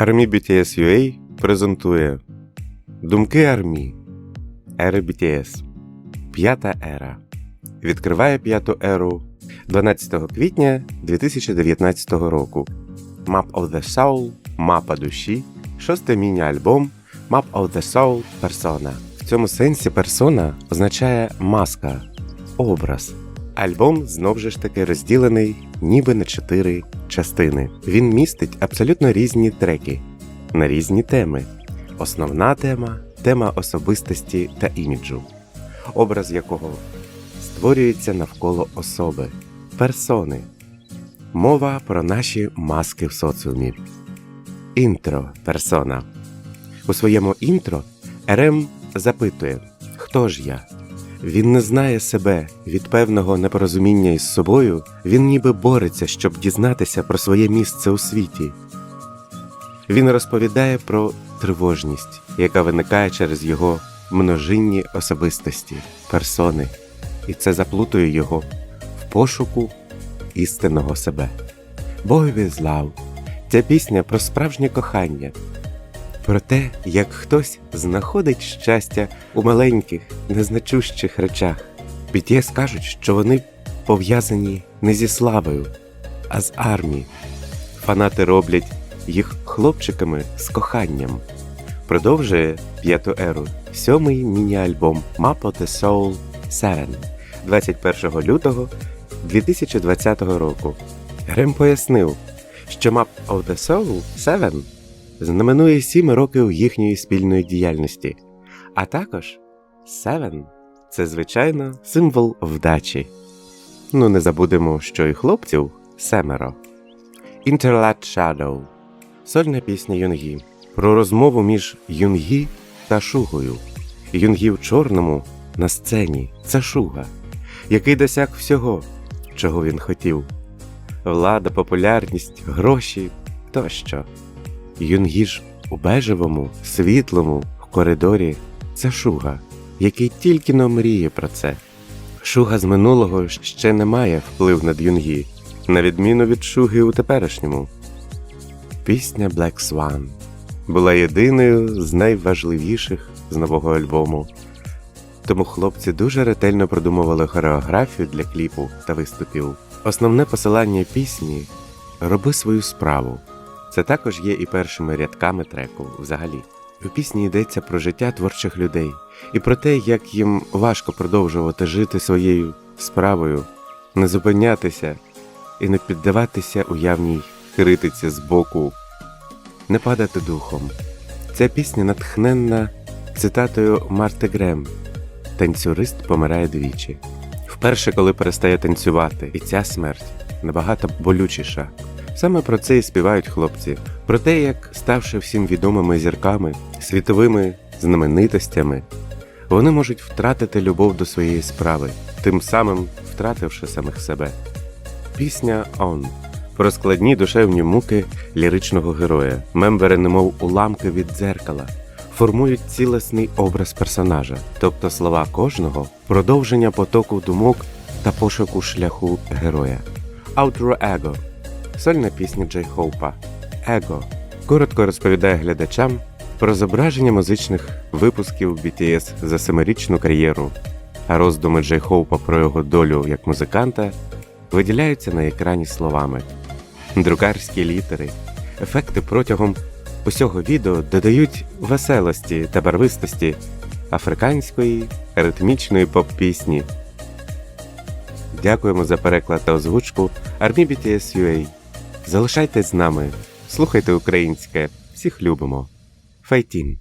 Армі BTS UA презентує Думки армії. Ери BTS. П'ята ера. Відкриває п'яту еру 12 квітня 2019 року. Map of the Soul Мапа душі. Шостий міні-альбом Map of the Soul Persona. В цьому сенсі персона означає маска, образ. Альбом знов же ж таки розділений ніби на чотири частини. Він містить абсолютно різні треки на різні теми. Основна тема тема особистості та іміджу, образ якого створюється навколо особи, персони. Мова про наші маски в соціумі. Інтро персона. У своєму інтро РМ запитує, хто ж я? Він не знає себе від певного непорозуміння із собою, він ніби бореться, щоб дізнатися про своє місце у світі. Він розповідає про тривожність, яка виникає через його множинні особистості, персони, і це заплутує його в пошуку істинного себе. Богові злав ця пісня про справжнє кохання, про те, як хтось знаходить щастя у маленьких, незначущих речах. BTS кажуть, що вони пов'язані не зі славою, а з армією. Фанати роблять їх хлопчиками з коханням. Продовжує п'яту еру сьомий міні-альбом Map of the Soul 7 21 лютого 2020 року. Грем пояснив, що Map of the Soul 7 знаменує сім років їхньої спільної діяльності, а також Seven – це звичайно символ вдачі. Ну не забудемо, що і хлопців семеро. Interlat Shadow сольна пісня Юнгі про розмову між Юнгі та Шугою. Юнгі в чорному на сцені це Шуга, який досяг всього, чого він хотів: влада, популярність, гроші тощо. Юнгі ж у бежевому, світлому в коридорі це Шуга, який тільки но мріє про це. Шуга з минулого ще не має вплив над Юнгі, на відміну від Шуги у теперішньому. Пісня Black Swan була єдиною з найважливіших з нового альбому. Тому хлопці дуже ретельно продумували хореографію для кліпу та виступів. Основне посилання пісні роби свою справу. Це також є і першими рядками треку взагалі. У пісні йдеться про життя творчих людей і про те, як їм важко продовжувати жити своєю справою, не зупинятися і не піддаватися уявній критиці з боку, не падати духом. Ця пісня натхненна цитатою Марти Грем Танцюрист помирає двічі. Вперше, коли перестає танцювати, і ця смерть набагато болючіша. Саме про це і співають хлопці, про те, як, ставши всім відомими зірками, світовими знаменитостями, вони можуть втратити любов до своєї справи, тим самим втративши самих себе. Пісня Он про складні душевні муки ліричного героя, мембери, немов уламки від дзеркала, формують цілісний образ персонажа, тобто слова кожного продовження потоку думок та пошуку шляху героя. Outro Ego сольна пісня Джей Хоупа Его коротко розповідає глядачам про зображення музичних випусків BTS за семирічну кар'єру, а роздуми Джей Хоупа про його долю як музиканта виділяються на екрані словами. Друкарські літери, ефекти протягом усього відео додають веселості та барвистості африканської ритмічної поп-пісні. Дякуємо за переклад та озвучку Армі BTS UA. Залишайтесь з нами, слухайте українське, всіх любимо. Файтін!